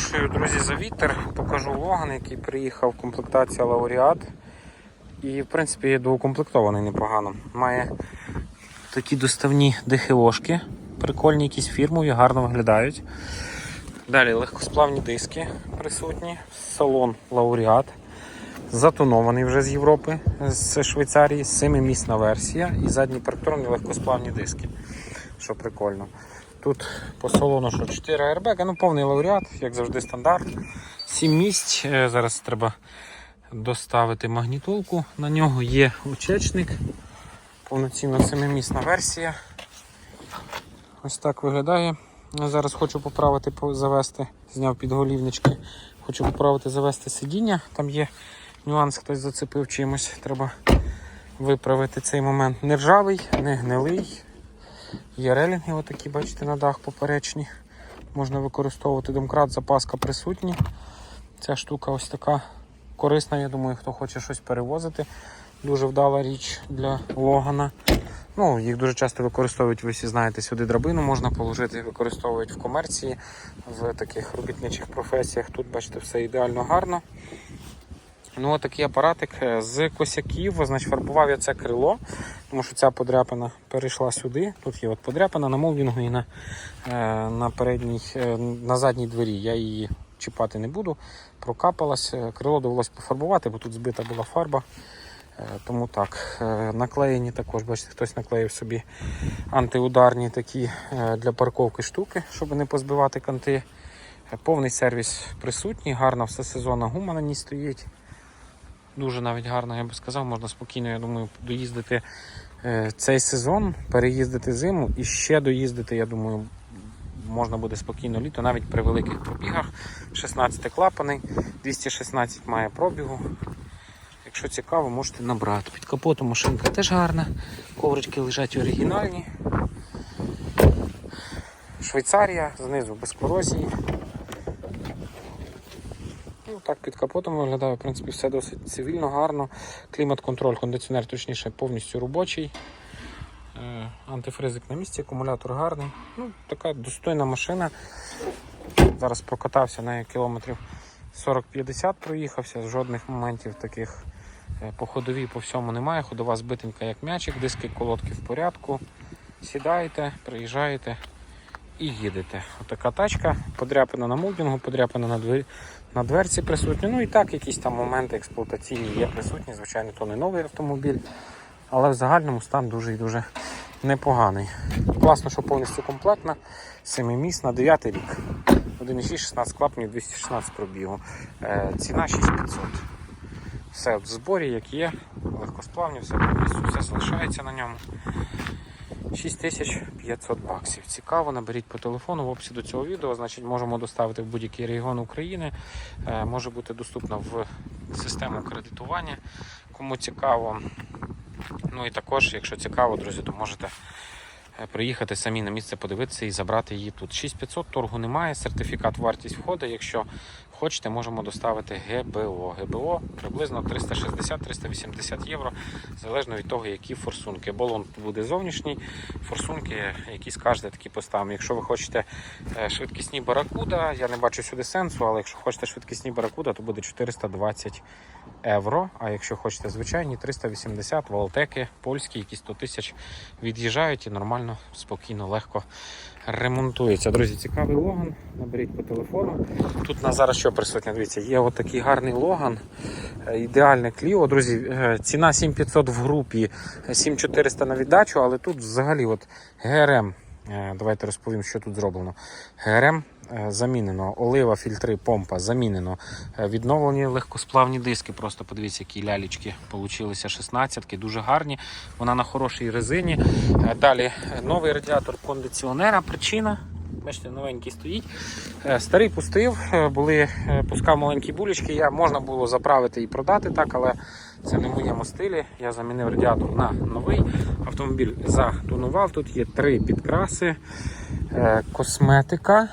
Перепрошую, друзі, за вітер. Покажу Логан, який приїхав комплектація Лауреат. І, в принципі, доукомплектований непогано. Має такі доставні дихи-ложки, прикольні, якісь фірмові, гарно виглядають. Далі легкосплавні диски присутні, салон Лауреат. Затонований вже з Європи, з Швейцарії, семимісна версія і задні парктронні легкосплавні диски, що прикольно. Тут по салону що 4 аербега, ну повний лауреат, як завжди, стандарт. 7 місць. Е, Зараз треба доставити магнітолку. На нього є очечник. Повноцінна семимісна версія. Ось так виглядає. Зараз хочу поправити, завести, зняв підголівнички. Хочу поправити завести сидіння. Там є нюанс, хтось зацепив чимось. Треба виправити цей момент. Не ржавий, не гнилий. Є релінги, отакі, бачите, на дах поперечні. Можна використовувати домкрат, запаска присутні. Ця штука ось така корисна, я думаю, хто хоче щось перевозити. Дуже вдала річ для Логана. Ну, їх дуже часто використовують, ви всі знаєте, сюди драбину можна положити, використовують в комерції, в таких робітничих професіях. Тут, бачите, все ідеально гарно. Ну, такий апаратик е, з косяків, значить, фарбував я це крило, тому що ця подряпина перейшла сюди. Тут є от подряпина на молдінгу і на, е, на, передній, е, на задній двері. Я її чіпати не буду. Прокапалась. Крило довелося пофарбувати, бо тут збита була фарба. Тому так, наклеєні також, бачите, хтось наклеїв собі антиударні такі для парковки штуки, щоб не позбивати канти. Повний сервіс присутній, гарна всесезонна гума на ній стоїть. Дуже навіть гарно, я би сказав, можна спокійно, я думаю, доїздити е, цей сезон, переїздити зиму і ще доїздити, я думаю, можна буде спокійно літо, навіть при великих пробігах. 16 клапаний, 216 має пробігу. Якщо цікаво, можете набрати. Під капотом машинка теж гарна, коврички лежать оригінальні. Швейцарія, знизу без корозії. Так під капотом виглядає, в принципі, все досить цивільно, гарно. Клімат-контроль, кондиціонер, точніше, повністю робочий. Е, Антифризик на місці, акумулятор гарний. Ну, така достойна машина. Зараз прокатався на кілометрів 40-50 проїхався, жодних моментів таких е, по ходовій по всьому немає. Ходова збитенька як м'ячик, диски колодки в порядку. Сідаєте, приїжджаєте і їдете. Отака тачка, подряпина на молдингу, подряпина на, двері, на дверці присутні. Ну і так, якісь там моменти експлуатаційні є присутні. Звичайно, то не новий автомобіль, але в загальному стан дуже і дуже непоганий. Класно, що повністю комплектна, семимісна, 9 рік. 1,6, 16 клапанів, 216 пробігу. Е, ціна 6500. Все в зборі, як є, легкосплавні, все повністю, все залишається на ньому. 6500 баксів. Цікаво, наберіть по телефону в описі до цього відео. Значить, можемо доставити в будь-який регіон України. Е, Може бути доступна в систему кредитування. Кому цікаво. Ну і також, якщо цікаво, друзі, то можете е, приїхати самі на місце подивитися і забрати її тут. 6500 торгу немає, сертифікат вартість входить. Якщо хочете, можемо доставити ГБО. ГБО приблизно 360-380 євро, залежно від того, які форсунки. Балон буде зовнішній, форсунки, які скажете, такі поставимо. Якщо ви хочете е, швидкісні баракуда, я не бачу сюди сенсу, але якщо хочете швидкісні баракуда, то буде 420 євро. А якщо хочете звичайні, 380 валтеки, польські, які 100 тисяч від'їжджають і нормально, спокійно, легко ремонтується. Друзі, цікавий логан. Наберіть по телефону. Тут на зараз що присутня, Дивіться, є отакий гарний логан. Е, Ідеальне кліо. Друзі, е, ціна 7500 в групі, 7400 на віддачу, але тут взагалі от ГРМ. Е, Давайте розповім, що тут зроблено. ГРМ замінено, олива, фільтри, помпа замінено. Е, Відновлені легкосплавні диски. Просто подивіться, які лялічки получилися 16-ки, дуже гарні. Вона на хорошій резині. Е, Далі е, новий радіатор кондиціонера. Причина. Бачите, новенький стоїть. Е, Старий пустив, е, були, е, пускав маленькі булечки. Я можна було заправити і продати так, але це не в моєму стилі. Я замінив радіатор на новий. Автомобіль затонував. Тут є три підкраси, е, косметика е,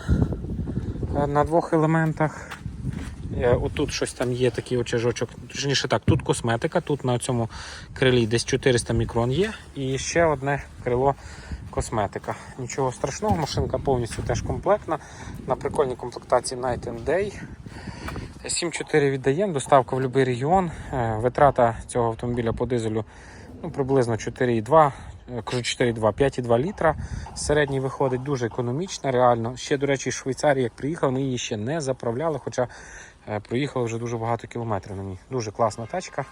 на двох елементах. Е, Отут щось там є такий очажочок. Точніше так, тут косметика, тут на цьому крилі десь 400 мікрон є. І ще одне крило косметика. Нічого страшного, машинка повністю теж комплектна. На прикольній комплектації Night and Day. 7.4 віддаємо, доставка в будь-який регіон. Е, Витрата цього автомобіля по дизелю ну, приблизно 4,2, е, кажу 4,2, 5,2 літра. Середній виходить дуже економічно, реально. Ще, до речі, з Швейцарії, як приїхав, ми її ще не заправляли, хоча е, проїхали вже дуже багато кілометрів на ній. Дуже класна тачка.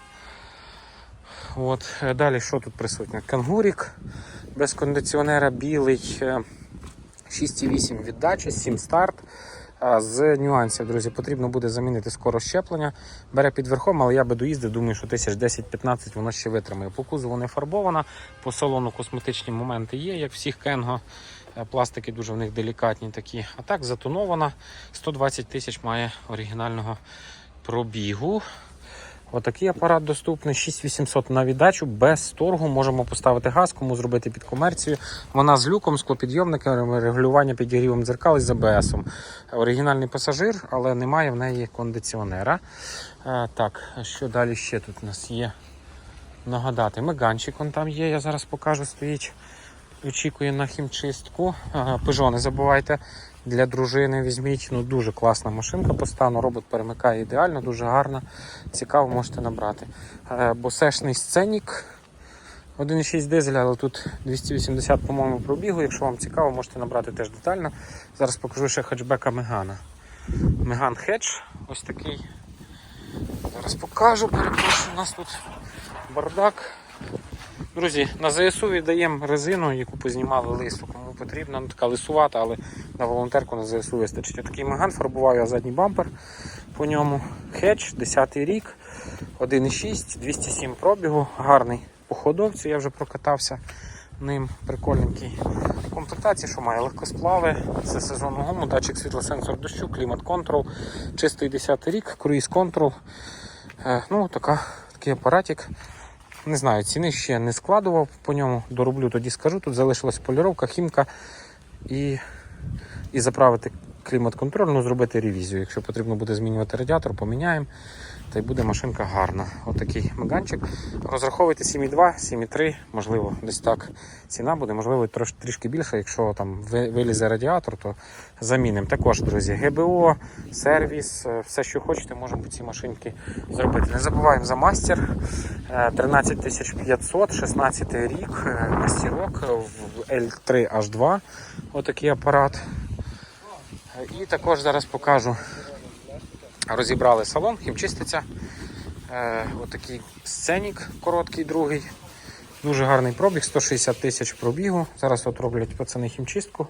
От. е, Далі що тут присутнє? Кангурік без кондиціонера білий. е, 6,8 віддача, 7 старт. З нюансів, друзі, потрібно буде замінити скоро щеплення. Бере під верхом, але я би доїздив, думаю, що тисяч 10-15 воно ще витримає. По кузову не фарбована, по салону косметичні моменти є, як всіх Кенго. Е, Пластики дуже в них делікатні такі. А так затонована. 120 тисяч має оригінального пробігу. Отакий апарат доступний, 6800 на віддачу, без торгу. Можемо поставити газ, кому зробити під комерцію. Вона з люком, склопідйомниками, регулювання підігрівом дзеркал і з АБСом. Оригінальний пасажир, але немає в неї кондиціонера. Е, Так, що далі ще тут у нас є? Нагадати, меганчик он там є, я зараз покажу, стоїть. Очікує на хімчистку. Ага, не забувайте. Для дружини візьміть. Ну, дуже класна машинка по стану. Робот перемикає ідеально, дуже гарна. Цікаво, можете набрати. Е, Босешний сценік. 1,6 дизель, але тут 280, по-моєму, пробігу. Якщо вам цікаво, можете набрати теж детально. Зараз покажу ще хетчбека Мегана. Меган хедж ось такий. Зараз покажу, перепрошую, у нас тут бардак. Друзі, на ЗСУ віддаємо резину, яку познімали лису, кому потрібно. Ну, така лисувата, але на волонтерку на ЗСУ вистачить. Отакий Меган фарбував я задній бампер по ньому. Хедж, 10 рік, 1,6, 207 пробігу, гарний по ходовці, я вже прокатався ним, прикольненький. Комплектація, що має легкосплави, це сезонну гуму, датчик світлосенсор дощу, клімат контрол, чистий 10 й рік, круїз контрол. Е, ну, така, такий апаратик. Не знаю, ціни ще не складував по ньому. Дороблю тоді скажу. Тут залишилась поліровка, хімка і, і заправити клімат-контроль, ну зробити ревізію. Якщо потрібно буде змінювати радіатор, поміняємо. Та й буде машинка гарна. Отакий меганчик. Розраховуйте 7,2, 7,3, можливо, десь так ціна буде, можливо, трош, трішки більше. Якщо там вилізе радіатор, то замінимо. Також, друзі, ГБО, сервіс, е, все, що хочете, можемо по цій машинці зробити. Не забуваємо за мастер. Е, 13500, 16 рік, е, мастерок е, в L3H2. Отакий апарат. І також зараз покажу. Розібрали салон, хімчиститься. Е, отакий сценік короткий, другий. Дуже гарний пробіг, 160 тисяч пробігу. Зараз от роблять пацани хімчистку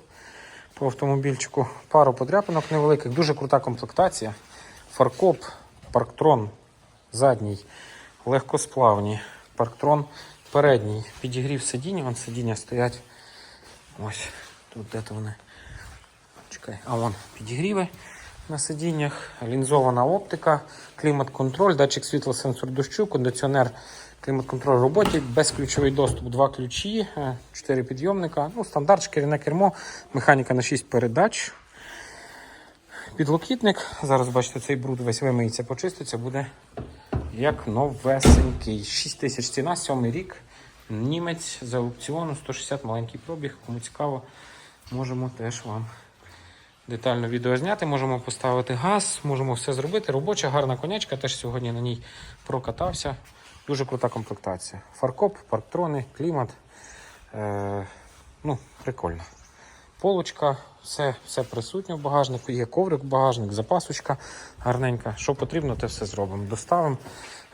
по автомобільчику. Пару подряпинок невеликих, дуже крута комплектація. Фаркоп, парктрон задній, легкосплавні, парктрон передній. Підігрів сидіння, вон сидіння стоять. Ось тут де-то вони. Чекай, а вон підігріви на сидіннях, лінзована оптика, клімат-контроль, датчик світла, сенсор дощу, кондиціонер, клімат-контроль в роботі, безключовий доступ, два ключі, е, чотири підйомника, ну, стандарт, шкіряне кермо, механіка на 6 передач. Підлокітник. Зараз бачите, цей бруд весь вимиється, почиститься, буде як новесенький. 6 тисяч ціна, сьомий рік. Німець з аукціону, 160 маленький пробіг. Кому цікаво, можемо теж вам детально відео зняти. Можемо поставити газ, можемо все зробити. Робоча, гарна конячка, теж сьогодні на ній прокатався. Дуже крута комплектація. Фаркоп, парктрони, клімат. Е, ну, прикольно. Полочка, все, все присутнє в багажнику. Є коврик, в багажник, запасочка гарненька. Що потрібно, те все зробимо. Доставимо.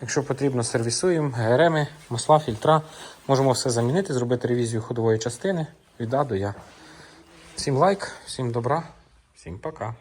Якщо потрібно, сервісуємо, ГРМи, масла, фільтра. Можемо все замінити, зробити ревізію ходової частини від А до Я. Всім лайк, всім добра, всім пока.